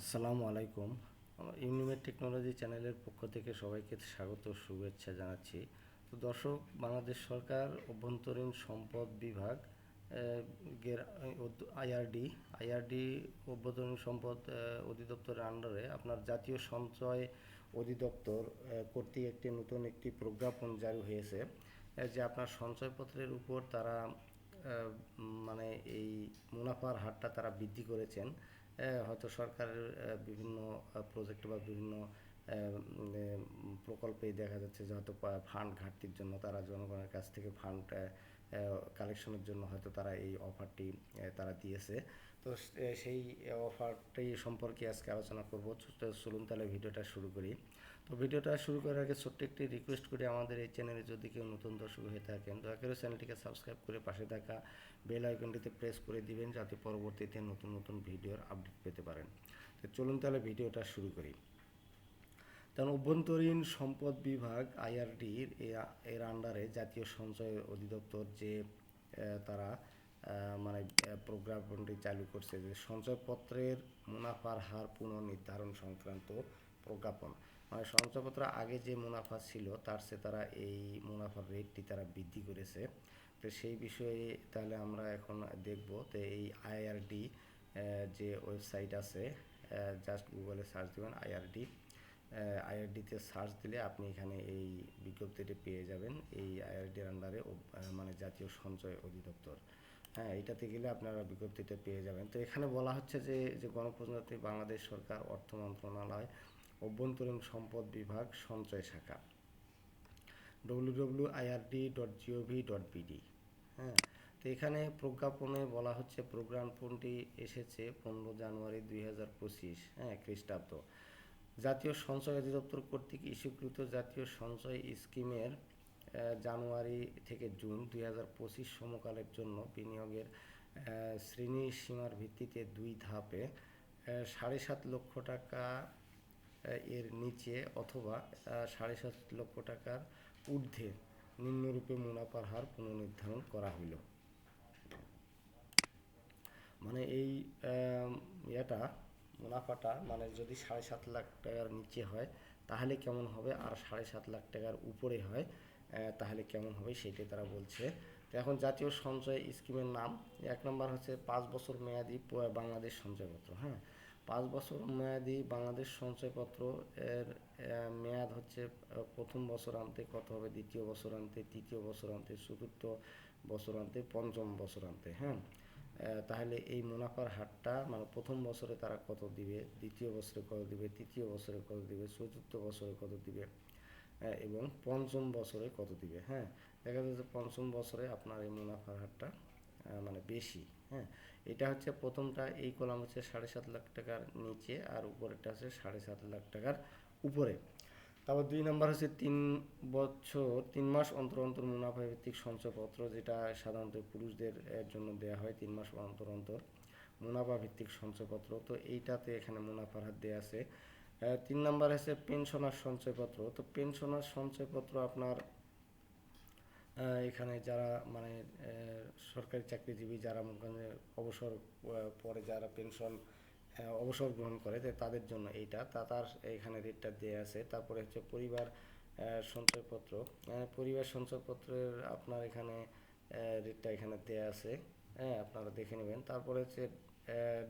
আসসালামু আলাইকুম। Unimate technology চ্যানেলের পক্ষ থেকে সবাইকে স্বাগত শুভেচ্ছা জানাচ্ছি। তো দর্শক, বাংলাদেশ সরকার অভ্যন্তরীণ সম্পদ বিভাগ আইআরডি আইআরডি অভ্যন্তরীণ সম্পদ অধিদপ্তরের আন্ডারে আপনার জাতীয় সঞ্চয় অধিদপ্তর কর্তৃক একটি নতুন একটি প্রজ্ঞাপন জারি হয়েছে যে আপনার সঞ্চয়পত্রের উপর তারা মানে এই মুনাফার হারটা তারা বৃদ্ধি করেছেন। হয়তো সরকারের বিভিন্ন প্রজেক্ট বা বিভিন্ন প্রকল্পেই দেখা যাচ্ছে যে হয়তো ফান্ড ঘাটতির জন্য তারা জনগণের কাছ থেকে ফান্ড কালেকশনের জন্য হয়তো তারা এই অফারটি তারা দিয়েছে। তো সেই অফারটি সম্পর্কে আজকে আলোচনা করব। চলুন তাহলে ভিডিওটা শুরু করি। তো ভিডিওটা শুরু করার আগে ছোট্ট একটি রিকোয়েস্ট করি আমাদের এই চ্যানেলে যদি কেউ নতুন দর্শক হয়ে থাকেন, দয়া করে চ্যানেলটিকে সাবস্ক্রাইব করে পাশে থাকা বেল আইকনটিতে প্রেস করে দিবেন, যাতে পরবর্তীতে নতুন নতুন ভিডিওর আপডেট পেতে পারেন। তো চলুন তাহলে ভিডিওটা শুরু করি। কারণ অভ্যন্তরীণ সম্পদ বিভাগ আইআরডির এর আন্ডারে জাতীয় সঞ্চয় অধিদপ্তর যে তারা মানে প্রোগ্রামটি চালু করছে যে সঞ্চয়পত্রের মুনাফার হার পুনর্নির্ধারণ সংক্রান্ত প্রজ্ঞাপন। মানে সঞ্চয়পত্র আগে যে মুনাফা ছিল, তার সে তারা এই মুনাফার রেটটি তারা বৃদ্ধি করেছে। তো সেই বিষয়ে তাহলে আমরা এখন দেখব তো এই আইআরডি যে ওয়েবসাইট আছে জাস্ট গুগলে সার্চ দেবেন আইআরডি আইআরডিতে সার্চ দিলে আপনি এখানে এই বিজ্ঞপ্তিটি পেয়ে যাবেন, এই আইআরডির আন্ডারে মানে জাতীয় সঞ্চয় অধিদপ্তর। হ্যাঁ এটাতে গেলে আপনারা বিজ্ঞপ্তিটা পেয়ে যাবেন। তো এখানে বলা হচ্ছে যে যে গণপ্রজাতন্ত্রী বাংলাদেশ সরকার অর্থ মন্ত্রণালয়, অভ্যন্তরীণ সম্পদ বিভাগ, সঞ্চয় শাখা। W IRD dot GOV dot BD হ্যাঁ তো এখানে প্রজ্ঞাপনে বলা হচ্ছে প্রজ্ঞাপনটি এসেছে পনেরো জানুয়ারি দুই হাজার পঁচিশ হ্যাঁ খ্রিস্টাব্দ। জাতীয় সঞ্চয় অধিদপ্তর কর্তৃক ইস্যুকৃত জাতীয় সঞ্চয় স্কিমের জানুয়ারি থেকে জুন দুই হাজার পঁচিশ সমকালের জন্য বিনিয়োগের শ্রেণি সীমার ভিত্তিতে দুই ধাপে সাড়ে সাত লক্ষ টাকা এর নিচে অথবা সাড়ে সাত লক্ষ টাকার ঊর্ধ্বে নিম্নরূপে মুনাফার হার পুনর্নির্ধারণ করা হইল। মানে এই ইয়েটা, মুনাফাটা মানে যদি সাড়ে সাত লাখ টাকার নিচে হয়, তাহলে কেমন হবে? আর সাড়ে সাত লাখ টাকার উপরে হয় তাহলে কেমন হবে সেটাই তারা বলছে। তো এখন জাতীয় সঞ্চয় স্কিমের নাম, এক নম্বর হচ্ছে পাঁচ বছর মেয়াদি বাংলাদেশ সঞ্চয়পত্র হ্যাঁ? পাঁচ বছর মেয়াদি বাংলাদেশ সঞ্চয়পত্র এর মেয়াদ হচ্ছে প্রথম বছর বছরান্তে কত হবে, দ্বিতীয় বছরান্তে তৃতীয় বছরান্তে চতুর্থ বছরান্তে পঞ্চম বছরান্তে হ্যাঁ? তাহলে এই মুনাফার হারটা মানে প্রথম বছরে তারা কত দিবে, দ্বিতীয় বছরে কত দিবে, তৃতীয় বছরে কত দিবে, চতুর্থ বছরে কত দিবে? আহ, এবং পঞ্চম বছরে কত দিবে? হ্যাঁ দেখা যাচ্ছে পঞ্চম বছরে আপনার এই মুনাফার হারটা মানে বেশি হ্যাঁ। এটা হচ্ছে প্রথমটা এই কলাম হচ্ছে সাড়ে সাত লাখ টাকার নিচে আর উপরেরটা হচ্ছে সাড়ে সাত লাখ টাকার উপরে। তারপর দুই নম্বর হচ্ছে তিন বছর তিন মাস অন্তর অন্তর মুনাফা ভিত্তিক সঞ্চয়পত্র যেটা সাধারণত পুরুষদের জন্য দেওয়া হয় তিন মাস অন্তর অন্তর মুনাফা ভিত্তিক সঞ্চয়পত্র। তো এইটাতে এখানে মুনাফার হার দেওয়া আছে তিন নম্বর হচ্ছে পেনশনার সঞ্চয়পত্র। তো পেনশনার সঞ্চয়পত্র আপনার এখানে যারা মানে সরকারি চাকরিজীবী যারা অবসর পরে যারা পেনশন অবসর গ্রহণ করে তাদের জন্য এইটা। তা তার এখানে রেটটা দেওয়া আছে। তারপরে হচ্ছে পরিবার সঞ্চয়পত্র। পরিবার সঞ্চয়পত্রের আপনার এখানে রেটটা এখানে দেওয়া আছে। হ্যাঁ আপনারা দেখে নেবেন। তারপরে হচ্ছে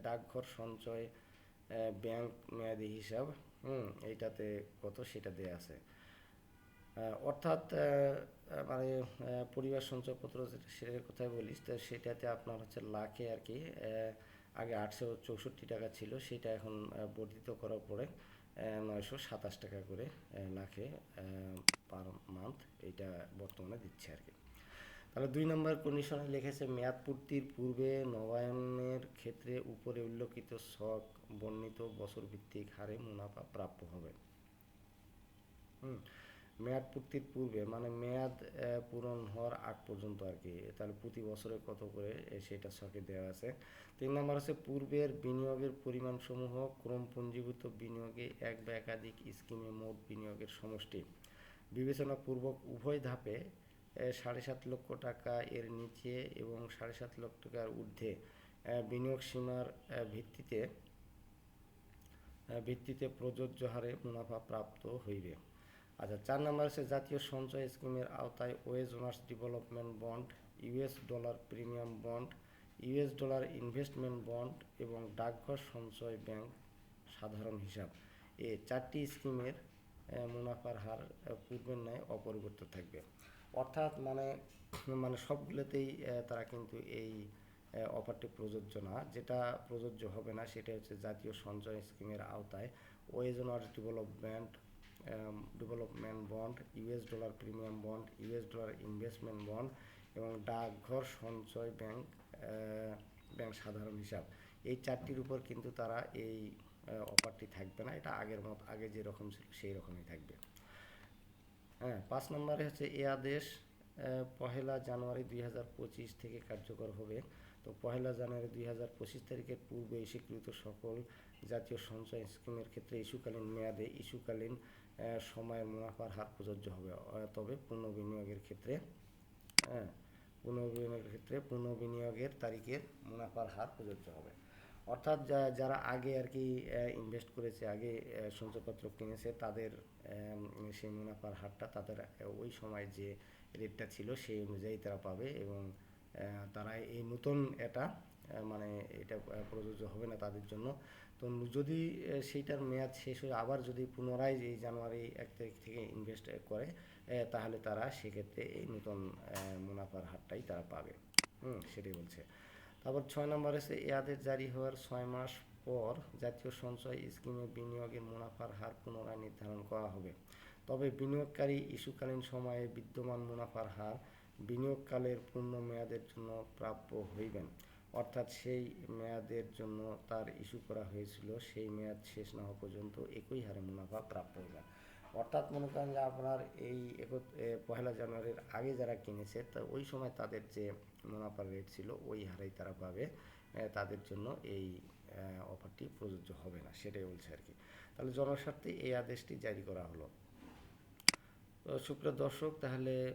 ডাকঘর সঞ্চয় ব্যাংক মেয়াদি হিসাব, হুম, এইটাতে কত সেটা দেওয়া আছে। অর্থাৎ মানে পরিবার সঞ্চয়পত্র যেটা সেটার কথাই বলিস, তো সেটাতে আপনার হচ্ছে লাখে আর কি আগে আটশো চৌষট্টি টাকা ছিল, সেটা এখন বর্ধিত করার পরে নয়শো সাতাশ টাকা করে লাখে পার মান্থ এইটা বর্তমানে দিচ্ছে আর কি। তাহলে দুই নম্বর কন্ডিশনে লিখেছে মেয়াদ পূর্তির পূর্বে নবায়নের ক্ষেত্রে উপরে উল্লেখিত শখ, বর্ণিত বছর ভিত্তিক হারে মুনাফা প্রাপ্য হবে। হুম, মেয়াদ পূর্তির পূর্বে মানে মেয়াদ পূরণ হওয়ার আগ পর্যন্ত আর কি। তাহলে প্রতি বছরে কত করে সেটা ছকে দেওয়া আছে। তিন নম্বর হচ্ছে পূর্বের বিনিয়োগের পরিমাণসমূহ ক্রম পুঞ্জীভূত বিনিয়োগে এক বা একাধিক স্কিমে মোট বিনিয়োগের সমষ্টি। বিবেচনাপূর্বক উভয় ধাপে সাড়ে সাত লক্ষ টাকা এর নিচে এবং সাড়ে সাত লক্ষ টাকার ঊর্ধ্বে। বিনিয়োগ সীমার ভিত্তিতে ভিত্তিতে প্রযোজ্য হারে মুনাফা প্রাপ্ত হইবে। আচ্ছা চার নম্বর হচ্ছে জাতীয় সঞ্চয় স্কিমের আওতায় wage earners development bond, US dollar premium bond, US dollar investment bond এবং ডাকঘর সঞ্চয় ব্যাংক সাধারণ হিসাব। এ চারটি স্কিমের মুনাফার হার পূর্বের ন্যায় অপরিবর্তিত থাকবে। অর্থাৎ মানে মানে সবগুলোতেই তারা কিন্তু এই অফারটি প্রযোজ্য না। যেটা প্রযোজ্য হবে না সেটা হচ্ছে জাতীয় সঞ্চয় স্কিমের আওতায় wage earners development development bond, US dollar premium bond, US dollar investment bond এবং ডাকঘর সঞ্চয় ব্যাংক ব্যাংক সাধারণ হিসাব। এই চারটির উপর কিন্তু তারা এই অফারটি থাকবে না। এটা আগের মত, আগে যেরকম ছিল সেই রকমই থাকবে। হ্যাঁ পাঁচ নম্বরে হচ্ছে এ আদেশ পহেলা জানুয়ারি দুই হাজার পঁচিশ থেকে কার্যকর হবে। তো পহেলা জানুয়ারি দুই হাজার পঁচিশ তারিখের পূর্বে স্বীকৃত সকল জাতীয় সঞ্চয় স্কিমের ক্ষেত্রে ইস্যুকালীন মেয়াদে ইস্যুকালীন সময়ের মুনাফার হার প্রযোজ্য হবে। তবে পুনঃ বিনিয়োগের ক্ষেত্রে হ্যাঁ পুনর্বিনিয়োগের ক্ষেত্রে পুনর্বিনিয়োগের তারিখের মুনাফার হার প্রযোজ্য হবে। অর্থাৎ যারা আগে আর কি ইনভেস্ট করেছে, আগে সঞ্চয়পত্র কিনেছে, তাদের সেই মুনাফার হারটা তাদের ওই সময় যে রেটটা ছিল সেই অনুযায়ী তারা পাবে এবং তারা এই নতুন এটা মানে এটা প্রযোজ্য হবে না তাদের জন্য। তো যদি সেইটার মেয়াদ শেষ হয়ে আবার যদি পুনরায় এই জানুয়ারি এক তারিখ থেকে ইনভেস্ট করে তাহলে তারা সেক্ষেত্রে এই নতুন মুনাফার হারটাই তারা পাবে। হুম, সেটাই বলছে। তারপর ছয় নম্বর হচ্ছে এ আদেশ জারি হওয়ার ছয় মাস পর জাতীয় সঞ্চয় স্কিমে বিনিয়োগের মুনাফার হার পুনরায় নির্ধারণ করা হবে। তবে বিনিয়োগকারী ইস্যুকালীন সময়ে বিদ্যমান মুনাফার হার বিনিয়োগকালের পূর্ণ মেয়াদের জন্য প্রাপ্য হইবেন। অর্থাৎ সেই মেয়াদের জন্য তার ইস্যু করা হয়েছিল, সেই মেয়াদ শেষ না হওয়া পর্যন্ত একই হারে মুনাফা প্রাপ্য হইবেন। অর্থাৎ মনে করেন যে আপনার এই একত- পহেলা জানুয়ারির আগে যারা কিনেছে, তা ওই সময় তাদের যে মুনাফার রেট ছিল, ওই হারেই তারা পাবে। তাদের জন্য এই অফারটি প্রযোজ্য হবে না, সেটাই বলছে আর কি। তাহলে জনস্বার্থে এই আদেশটি জারি করা হলো। তো সুপ্রিয় দর্শক, তাহলে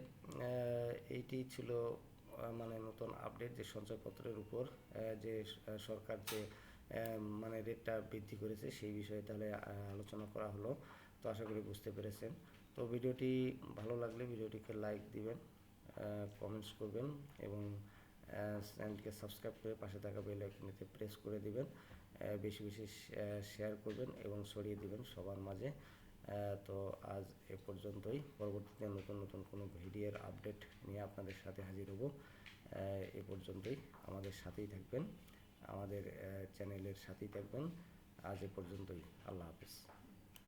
এইটি ছিল মানে নতুন আপডেট যে সঞ্চয়পত্রের উপর যে সরকার যে মানে রেটটা বৃদ্ধি করেছে, সেই বিষয়ে তাহলে আলোচনা করা হলো। তো আশা করি বুঝতে পেরেছেন। তো ভিডিওটি ভালো লাগলে ভিডিওটিকে লাইক দিবেন কমেন্টস করবেন এবং চ্যানেলটিকে সাবস্ক্রাইব করে পাশে থাকা বেল আইকনটিতে প্রেস করে দিবেন বেশি বেশি শেয়ার করবেন এবং ছড়িয়ে দিবেন সবার মাঝে। তো আজ এ পর্যন্তই। পরবর্তীতে নতুন নতুন কোনো ভিডিওর আপডেট নিয়ে আপনাদের সাথে হাজির হব। এ পর্যন্তই। আমাদের সাথেই থাকবেন। আমাদের চ্যানেলের সাথেই থাকবেন। আজ এ পর্যন্তই। আল্লাহ হাফিজ।